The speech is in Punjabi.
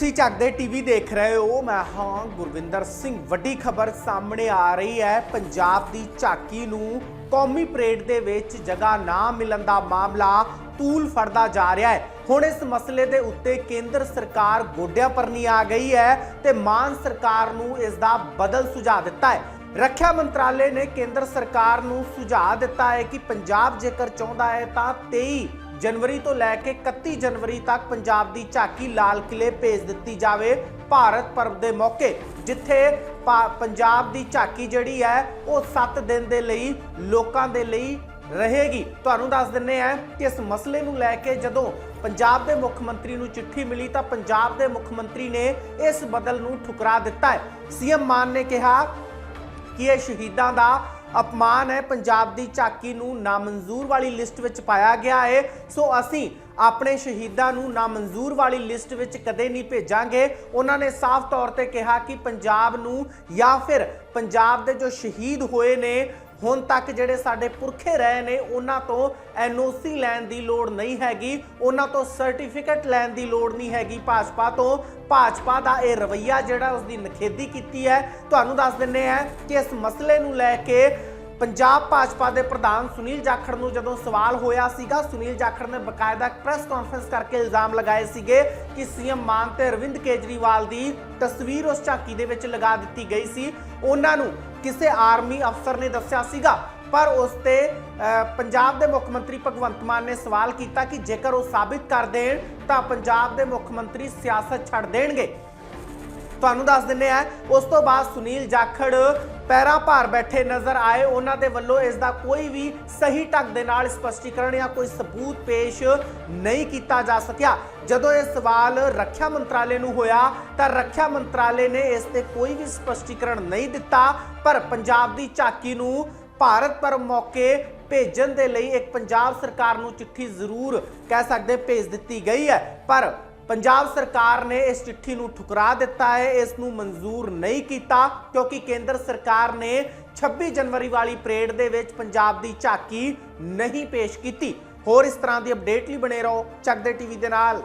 ਤੁਸੀਂ ਚੱਕਦੇ ਟੀਵੀ ਦੇਖ ਰਹੇ ਹੋ, ਮੈਂ ਹਾਂ ਗੁਰਵਿੰਦਰ ਸਿੰਘ। ਵੱਡੀ ਖਬਰ ਸਾਹਮਣੇ ਆ ਰਹੀ ਹੈ, ਪੰਜਾਬ ਦੀ ਝਾਕੀ ਨੂੰ ਕੌਮੀ ਪਰੇਡ ਦੇ ਵਿੱਚ ਜਗ੍ਹਾ ਨਾ ਮਿਲਣ ਦਾ ਮਾਮਲਾ ਤੂਲ ਫੜਦਾ ਜਾ ਰਿਹਾ ਹੈ। ਹੁਣ ਇਸ ਮਸਲੇ ਦੇ ਉੱਤੇ ਕੇਂਦਰ ਸਰਕਾਰ ਗੋਡਿਆਂ ਪਰਨੀ ਆ ਗਈ ਹੈ ਤੇ ਮਾਨ ਸਰਕਾਰ ਨੂੰ ਇਸ ਦਾ ਬਦਲ ਸੁਝਾਅ ਦਿੱਤਾ ਹੈ। ਰੱਖਿਆ ਮੰਤਰਾਲੇ ਨੇ ਕੇਂਦਰ ਸਰਕਾਰ ਨੂੰ ਸੁਝਾਅ ਦਿੱਤਾ ਹੈ ਕਿ ਪੰਜਾਬ ਜੇਕਰ ਚਾਹੁੰਦਾ ਹੈ ਤਾਂ 23 ਜਨਵਰੀ ਤੋਂ ਲੈ ਕੇ 31 ਜਨਵਰੀ ਤੱਕ ਪੰਜਾਬ ਦੀ ਝਾਕੀ ਲਾਲ ਕਿਲੇ ਭੇਜ ਦਿੱਤੀ ਜਾਵੇ ਭਾਰਤ ਪਰਬ ਦੇ ਮੌਕੇ, ਜਿੱਥੇ ਪਾ- ਪੰਜਾਬ ਦੀ ਝਾਕੀ ਜਿਹੜੀ ਹੈ, ਉਹ 7 ਦਿਨ ਦੇ ਲਈ ਲੋਕਾਂ ਦੇ ਲਈ ਰਹੇਗੀ। ਤੁਹਾਨੂੰ ਦੱਸ ਦਿੰਨੇ ਆ ਕਿ ਇਸ ਮਸਲੇ ਨੂੰ ਲੈ ਕੇ ਜਦੋਂ ਪੰਜਾਬ ਦੇ ਮੁੱਖ ਮੰਤਰੀ ਨੂੰ ਚਿੱਠੀ ਮਿਲੀ ਤਾਂ ਪੰਜਾਬ ਦੇ ਮੁੱਖ ਮੰਤਰੀ ਨੇ ਇਸ ਬਦਲ ਨੂੰ ਠੁਕਰਾ ਦਿੱਤਾ ਹੈ। ਸੀਐਮ ਮਾਨ ਨੇ ਕਿਹਾ ਕਿ ਇਹ ਸ਼ਹੀਦਾਂ ਦਾ ਅਪਮਾਨ ਹੈ। ਪੰਜਾਬ ਦੀ ਝਾਕੀ ਨੂੰ ਨਾਮਨਜ਼ੂਰ ਵਾਲੀ ਲਿਸਟ ਵਿੱਚ ਪਾਇਆ ਗਿਆ ਹੈ ਸੋ ਅਸੀਂ ਆਪਣੇ ਸ਼ਹੀਦਾਂ ਨੂੰ ਨਾਮਨਜ਼ੂਰ ਵਾਲੀ ਲਿਸਟ ਵਿੱਚ ਕਦੇ ਨਹੀਂ ਭੇਜਾਂਗੇ। ਉਹਨਾਂ ਨੇ ਸਾਫ਼ ਤੌਰ ਤੇ ਕਿਹਾ ਕਿ ਪੰਜਾਬ ਨੂੰ ਜਾਂ ਫਿਰ ਪੰਜਾਬ ਦੇ ਜੋ ਸ਼ਹੀਦ ਹੋਏ ਨੇ ਹੁਣ ਤੱਕ ਜਿਹੜੇ ਸਾਡੇ ਪੁਰਖੇ ਰਹੇ ਨੇ, ਉਹਨਾਂ ਤੋਂ ਐਨਓਸੀ ਲੈਣ ਦੀ ਲੋੜ ਨਹੀਂ ਹੈਗੀ, ਉਹਨਾਂ ਤੋਂ ਸਰਟੀਫਿਕੇਟ ਲੈਣ ਦੀ ਲੋੜ ਨਹੀਂ ਹੈਗੀ। ਭਾਜਪਾ ਤੋਂ ਭਾਜਪਾ ਦਾ ਇਹ ਰਵਈਆ ਜਿਹੜਾ ਉਸ ਦੀ ਨਖੇਦੀ ਕੀਤੀ ਹੈ। ਤੁਹਾਨੂੰ ਦੱਸ ਦਿੰਨੇ ਆ ਕਿ ਇਸ ਮਸਲੇ ਨੂੰ ਲੈ ਕੇ ਪੰਜਾਬ ਭਾਜਪਾ ਦੇ ਪ੍ਰਧਾਨ ਸੁਨੀਲ ਜਾਖੜ ਨੂੰ ਜਦੋਂ ਸਵਾਲ ਹੋਇਆ ਸੀਗਾ, ਸੁਨੀਲ ਜਾਖੜ ਨੇ ਬਕਾਇਦਾ ਪ੍ਰੈਸ ਕਾਨਫਰੰਸ ਕਰਕੇ ਇਲਜ਼ਾਮ ਲਗਾਏ ਸੀਗੇ ਕਿ ਸੀਐਮ ਮਾਨ ਤੇ ਅਰਵਿੰਦ ਕੇਜਰੀਵਾਲ ਦੀ ਤਸਵੀਰ ਉਸ ਝਾਕੀ ਦੇ ਵਿੱਚ ਲਗਾ ਦਿੱਤੀ ਗਈ ਸੀ। ਉਹਨਾਂ ਨੂੰ ਕਿਸੇ ਆਰਮੀ ਅਫਸਰ ਨੇ ਦੱਸਿਆ ਸੀਗਾ ਪਰ ਉਸ ਤੇ ਅ, ਪੰਜਾਬ ਦੇ ਮੁੱਖ ਮੰਤਰੀ ਭਗਵੰਤ ਮਾਨ ਨੇ ਸਵਾਲ ਕੀਤਾ ਕਿ ਜੇਕਰ ਉਹ ਸਾਬਿਤ ਕਰ ਦੇਣ ਤਾਂ ਪੰਜਾਬ ਦੇ ਮੁੱਖ ਮੰਤਰੀ ਸਿਆਸਤ ਛੱਡ ਦੇਣਗੇ। ਤੁਹਾਨੂੰ ਦੱਸ ਦਿੰਨੇ ਆ ਉਸ ਤੋਂ ਬਾਅਦ ਸੁਨੀਲ ਜਾਖੜ ਪੈਰਾਂ ਭਾਰ ਬੈਠੇ ਨਜ਼ਰ ਆਏ। ਉਹਨਾਂ ਦੇ ਵੱਲੋਂ ਇਸ ਦਾ ਕੋਈ ਵੀ ਸਹੀ ਢੰਗ ਦੇ ਨਾਲ ਸਪਸ਼ਟੀਕਰਨ ਜਾਂ ਕੋਈ ਸਬੂਤ ਪੇਸ਼ ਨਹੀਂ ਕੀਤਾ ਜਾ ਸਕਿਆ। ਜਦੋਂ ਇਹ ਸਵਾਲ ਰੱਖਿਆ ਮੰਤਰਾਲੇ ਨੂੰ ਹੋਇਆ, ਤਾਂ ਰੱਖਿਆ ਮੰਤਰਾਲੇ ਨੇ ਇਸ ਤੇ ਕੋਈ ਵੀ ਸਪਸ਼ਟੀਕਰਨ ਨਹੀਂ ਦਿੱਤਾ। ਪਰ ਪੰਜਾਬ ਦੀ ਝਾਕੀ ਨੂੰ ਭਾਰਤ ਪਰ ਮੌਕੇ ਭੇਜਣ ਦੇ ਲਈ ਇੱਕ ਪੰਜਾਬ ਸਰਕਾਰ ਨੂੰ ਚਿੱਠੀ ਜ਼ਰੂਰ ਕਹਿ ਸਕਦੇ, ਭੇਜ ਦਿੱਤੀ ਗਈ ਹੈ। ਪਰ ਪੰਜਾਬ ਸਰਕਾਰ ਨੇ ਇਸ ਚਿੱਠੀ ਨੂੰ ਠੁਕਰਾ ਦਿੱਤਾ ਹੈ, ਇਸ ਨੂੰ ਮਨਜ਼ੂਰ ਨਹੀਂ ਕੀਤਾ, ਕਿਉਂਕਿ ਕੇਂਦਰ ਸਰਕਾਰ ਨੇ 26 ਜਨਵਰੀ ਵਾਲੀ ਪਰੇਡ ਦੇ ਵਿੱਚ ਪੰਜਾਬ ਦੀ ਝਾਕੀ ਨਹੀਂ ਪੇਸ਼ ਕੀਤੀ। ਹੋਰ ਇਸ ਤਰ੍ਹਾਂ ਦੀ ਅਪਡੇਟ ਲਈ ਬਣੇ ਰਹੋ, ਚੱਕਦੇ ਟੀਵੀ ਦੇ ਨਾਲ।